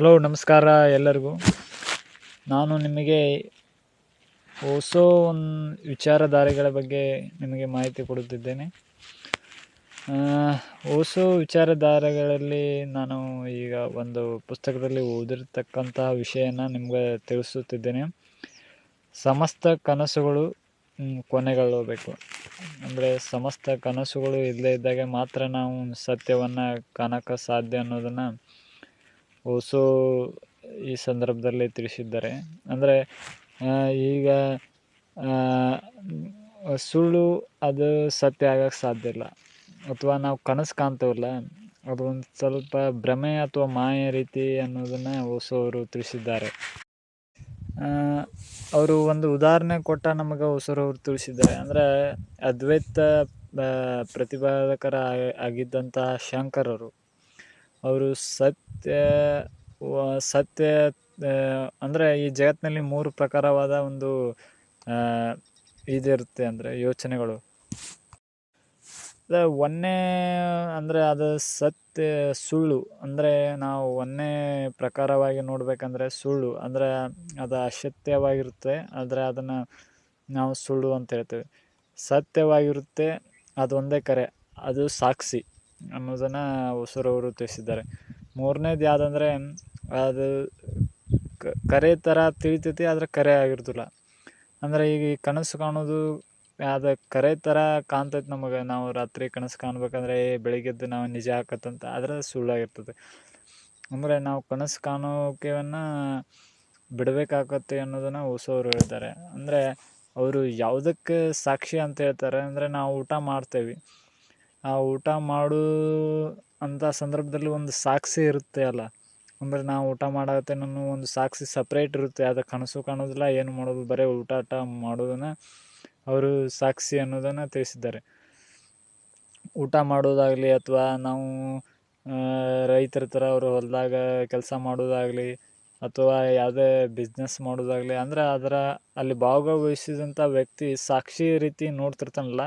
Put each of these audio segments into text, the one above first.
Hello ನಮಸ್ಕಾರ ಎಲ್ಲರಿಗೂ. ನಾನು ನಿಮಗೆ ಓಸೋ ಒಂದು ವಿಚಾರಧಾರೆಗಳ ಬಗ್ಗೆ ನಿಮಗೆ ಮಾಹಿತಿ ಕೊಡುತ್ತಿದ್ದೇನೆ. ಹೊಸ ವಿಚಾರಧಾರೆಗಳಲ್ಲಿ ನಾನು ಈಗ ಒಂದು ಪುಸ್ತಕದಲ್ಲಿ ಓದಿರ್ತಕ್ಕಂತಹ ವಿಷಯನ ನಿಮಗೆ ತಿಳಿಸುತ್ತಿದ್ದೇನೆ. ಸಮಸ್ತ ಕನಸುಗಳು ಕೊನೆಗೊಳ್ಳಬೇಕು ಅಂದರೆ ಸಮಸ್ತ ಕನಸುಗಳು ಇಲ್ಲದೇ ಇದ್ದಾಗ ಮಾತ್ರ ನಾವು ಸತ್ಯವನ್ನು ಕಾಣಕ್ಕೆ ಸಾಧ್ಯ ಅನ್ನೋದನ್ನು ಓಸೋ ಈ ಸಂದರ್ಭದಲ್ಲಿ ತಿಳಿಸಿದ್ದಾರೆ. ಅಂದರೆ ಈಗ ಸುಳ್ಳು ಅದು ಸತ್ಯ ಆಗಕ್ಕೆ ಸಾಧ್ಯ ಇಲ್ಲ. ಅಥವಾ ನಾವು ಕನಸು ಕಾಣ್ತೇವಲ್ಲ ಅದು ಒಂದು ಸ್ವಲ್ಪ ಭ್ರಮೆ ಅಥವಾ ಮಾಯೆ ರೀತಿ ಅನ್ನೋದನ್ನು ಓಸೋ ಅವರು ತಿಳಿಸಿದ್ದಾರೆ. ಅವರು ಒಂದು ಉದಾಹರಣೆ ಕೊಟ್ಟ ನಮಗೆ ಓಸೋರವರು ತಿಳಿಸಿದ್ದಾರೆ. ಅಂದರೆ, ಅದ್ವೈತ ಪ್ರತಿಪಾದಕರ ಆಗಿದ್ದಂತಹ ಶಂಕರರು. ಅವರು ಸತ್ಯ ಸತ್ಯ ಅಂದರೆ ಈ ಜಗತ್ತಿನಲ್ಲಿ ಮೂರು ಪ್ರಕಾರವಾದ ಒಂದು ಇದಿರುತ್ತೆ ಅಂದರೆ ಯೋಚನೆಗಳು. ಒಂದೇ, ಅಂದರೆ ಅದು ಸತ್ಯ, ಸುಳ್ಳು. ಅಂದರೆ ನಾವು ಒಂದೇ ಪ್ರಕಾರವಾಗಿ ನೋಡಬೇಕಂದ್ರೆ ಸುಳ್ಳು. ಅಂದರೆ ಅದು ಅಸತ್ಯವಾಗಿರುತ್ತೆ ಆದರೆ ಅದನ್ನು ನಾವು ಸುಳ್ಳು ಅಂತ ಹೇಳ್ತೇವೆ. ಸತ್ಯವಾಗಿರುತ್ತೆ ಅದು ಒಂದೇ ಕರೆ. ಅದು ಸಾಕ್ಷಿ. ಅನ್ನೋದನ್ನು ಹೊಸರವರು ತಿಳಿಸಿದ್ದಾರೆ. ಮೂರನೇದು ಯಾವುದಂದ್ರೆ, ಅದು ಕರೆ ಥರ ತಿಳಿತೈತಿ, ಆದರೆ ಕರೆ ಆಗಿರ್ತಿಲ್ಲ ಅಂದರೆ ಈಗ ಈ ಕನಸು ಕಾಣೋದು ಅದು ಕರೆ ಥರ ಕಾಣ್ತೈತೆ ನಮಗೆ. ನಾವು ರಾತ್ರಿ ಕನಸು ಕಾಣ್ಬೇಕಂದ್ರೆ ಬೆಳಿಗ್ಗೆದ್ದು ನಾವು ನಿಜ ಹಾಕತ್ತಂತ, ಆದರೆ ಸುಳ್ಳಾಗಿರ್ತದೆ ಅಂದರೆ ನಾವು ಕನಸು ಕಾಣೋಕೆವನ್ನು ಬಿಡಬೇಕಾಗತ್ತೆ ಅನ್ನೋದನ್ನು ಹೊಸವರು ಹೇಳ್ತಾರೆ ಅಂದರೆ ಅವರು ಯಾವುದಕ್ಕೆ ಸಾಕ್ಷಿ ಅಂತ ಹೇಳ್ತಾರೆ, ಅಂದರೆ ನಾವು ಊಟ ಮಾಡ್ತೇವೆ. ಆ ಊಟ ಮಾಡು ಅಂಥ ಸಂದರ್ಭದಲ್ಲಿ ಒಂದು ಸಾಕ್ಷಿ ಇರುತ್ತೆ ಅಲ್ಲ. ಅಂದರೆ ನಾವು ಊಟ ನಾನು ಒಂದು ಸಾಕ್ಷಿ ಸಪ್ರೇಟ್ ಇರುತ್ತೆ. ಅದು ಕನಸು ಕಾಣೋದಿಲ್ಲ, ಏನು ಮಾಡೋದು, ಬರೀ ಊಟ ಆಟ ಮಾಡೋದನ್ನು ಅವರು ಸಾಕ್ಷಿ ಅನ್ನೋದನ್ನು ತಿಳಿಸಿದ್ದಾರೆ. ಊಟ ಮಾಡೋದಾಗಲಿ ಅಥವಾ ನಾವು ರೈತರ ಥರ ಅವರು ಹೊಲದಾಗ ಕೆಲಸ ಮಾಡೋದಾಗಲಿ ಅಥವಾ ಯಾವುದೇ ಬಿಸ್ನೆಸ್ ಮಾಡೋದಾಗಲಿ, ಅಂದರೆ ಅದರ ಅಲ್ಲಿ ಭಾಗವಹಿಸಿದಂಥ ವ್ಯಕ್ತಿ ಸಾಕ್ಷಿ ರೀತಿ ನೋಡ್ತಿರ್ತಾನಲ್ಲ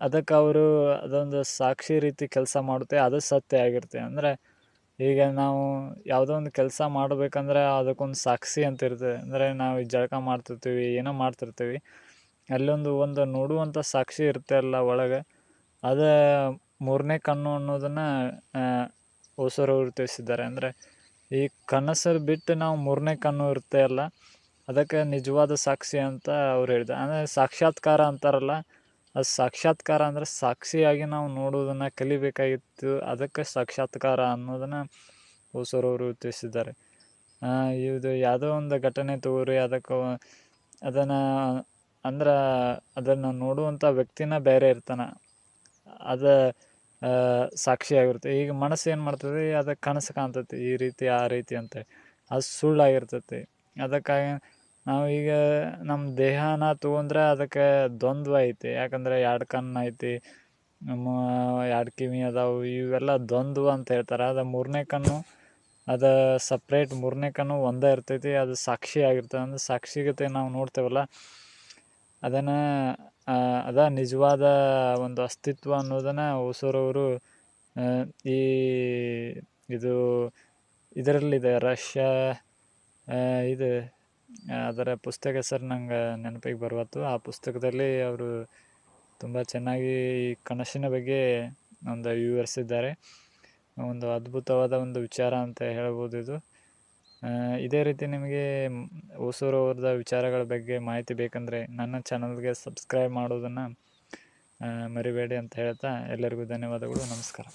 ಅದಕ್ಕೆ ಅವರು ಅದೊಂದು ಸಾಕ್ಷಿ ರೀತಿ ಕೆಲಸ ಮಾಡುತ್ತೆ, ಅದು ಸತ್ಯ ಆಗಿರುತ್ತೆ. ಅಂದರೆ ಈಗ ನಾವು ಯಾವುದೋ ಒಂದು ಕೆಲಸ ಮಾಡಬೇಕಂದ್ರೆ ಅದಕ್ಕೊಂದು ಸಾಕ್ಷಿ ಅಂತ ಇರ್ತದೆ. ಅಂದರೆ ನಾವು ಜಳಕ ಮಾಡ್ತಿರ್ತೀವಿ, ಏನೋ ಮಾಡ್ತಿರ್ತೀವಿ. ಅಲ್ಲೊಂದು ಒಂದು ನೋಡುವಂಥ ಸಾಕ್ಷಿ ಇರುತ್ತೆ ಅಲ್ಲ ಒಳಗೆ. ಅದೇ ಮೂರನೇ ಕಣ್ಣು ಅನ್ನೋದನ್ನು ಹೊಸರವರು ತಿಳಿಸಿದ್ದಾರೆ. ಅಂದರೆ ಈ ಕನಸರು ಬಿಟ್ಟು ನಾವು ಮೂರನೇ ಕಣ್ಣು ಇರುತ್ತೆ ಅಲ್ಲ, ಅದಕ್ಕೆ ನಿಜವಾದ ಸಾಕ್ಷಿ ಅಂತ ಅವ್ರು ಹೇಳಿದ ಅಂದರೆ ಸಾಕ್ಷಾತ್ಕಾರ ಅಂತಾರಲ್ಲ ಅದು ಸಾಕ್ಷಾತ್ಕಾರ ಅಂದರೆ ಸಾಕ್ಷಿಯಾಗಿ ನಾವು ನೋಡೋದನ್ನು ಕಲಿಬೇಕಾಗಿತ್ತು. ಅದಕ್ಕೆ ಸಾಕ್ಷಾತ್ಕಾರ ಅನ್ನೋದನ್ನು ಹೊಸರವರು ತಿಳಿಸಿದ್ದಾರೆ ಇದು ಯಾವುದೋ ಒಂದು ಘಟನೆ ತಗೋರಿ ಅದಕ್ಕೆ ಅದನ್ನು ಅಂದ್ರೆ ಅದನ್ನು ನೋಡುವಂಥ ವ್ಯಕ್ತಿನ ಬೇರೆ ಇರ್ತಾನೆ. ಅದು ಸಾಕ್ಷಿಯಾಗಿರುತ್ತೆ. ಈಗ ಮನಸ್ಸು ಏನು ಮಾಡ್ತದೆ ಅದಕ್ಕೆ ಕನಸು ಕಾಣ್ತೈತಿ. ಈ ರೀತಿ, ಆ ರೀತಿ ಅಂತೇಳಿ ಅದು ಸುಳ್ಳಾಗಿರ್ತೈತಿ. ಅದಕ್ಕಾಗಿ ನಾವು ಈಗ ನಮ್ಮ ದೇಹನ ತೊಗೊಂಡ್ರೆ ಅದಕ್ಕೆ ದ್ವಂದ್ವ ಐತಿ. ಯಾಕಂದರೆ ಎರಡು ಕಣ್ಣು ಐತಿ, ನಮ್ಮ ಎರಡು ಕಿವಿ ಅದಾವು, ಇವೆಲ್ಲ ದ್ವಂದ್ವ ಅಂತ ಹೇಳ್ತಾರೆ. ಅದು ಮೂರನೇ ಕಣ್ಣು, ಅದು ಸಪ್ರೇಟ್ ಮೂರನೇ ಕಣ್ಣು ಒಂದೇ ಇರ್ತೈತಿ, ಅದು ಸಾಕ್ಷಿ ಆಗಿರ್ತದೆ. ಅಂದ್ರೆ ಸಾಕ್ಷಿಗತೆ ನಾವು ನೋಡ್ತೇವಲ್ಲ, ಅದನ್ನು ಅದ ನಿಜವಾದ ಒಂದು ಅಸ್ತಿತ್ವ ಅನ್ನೋದನ್ನು ಹೊಸರವರು ಈ, ಇದು, ಇದರಲ್ಲಿದೆ ರಷ್ಯಾ ಇದು ಅದರ ಪುಸ್ತಕ ಹೆಸರು ನಂಗೆ ನೆನಪಿಗೆ ಬರುವತ್ತು. ಆ ಪುಸ್ತಕದಲ್ಲಿ ಅವರು ತುಂಬ ಚೆನ್ನಾಗಿ ಈ ಕನಸಿನ ಬಗ್ಗೆ ಒಂದು ವಿವರಿಸಿದ್ದಾರೆ. ಒಂದು ಅದ್ಭುತವಾದ ಒಂದು ವಿಚಾರ ಅಂತ ಹೇಳ್ಬೋದು ಇದು. ಇದೇ ರೀತಿ ನಿಮಗೆ ಹೊಸೂರವ್ರದ ವಿಚಾರಗಳ ಬಗ್ಗೆ ಮಾಹಿತಿ ಬೇಕಂದರೆ ನನ್ನ ಚಾನಲ್ಗೆ ಸಬ್ಸ್ಕ್ರೈಬ್ ಮಾಡೋದನ್ನು ಮರಿಬೇಡಿ ಅಂತ ಹೇಳ್ತಾ ಎಲ್ಲರಿಗೂ ಧನ್ಯವಾದಗಳು. ನಮಸ್ಕಾರ.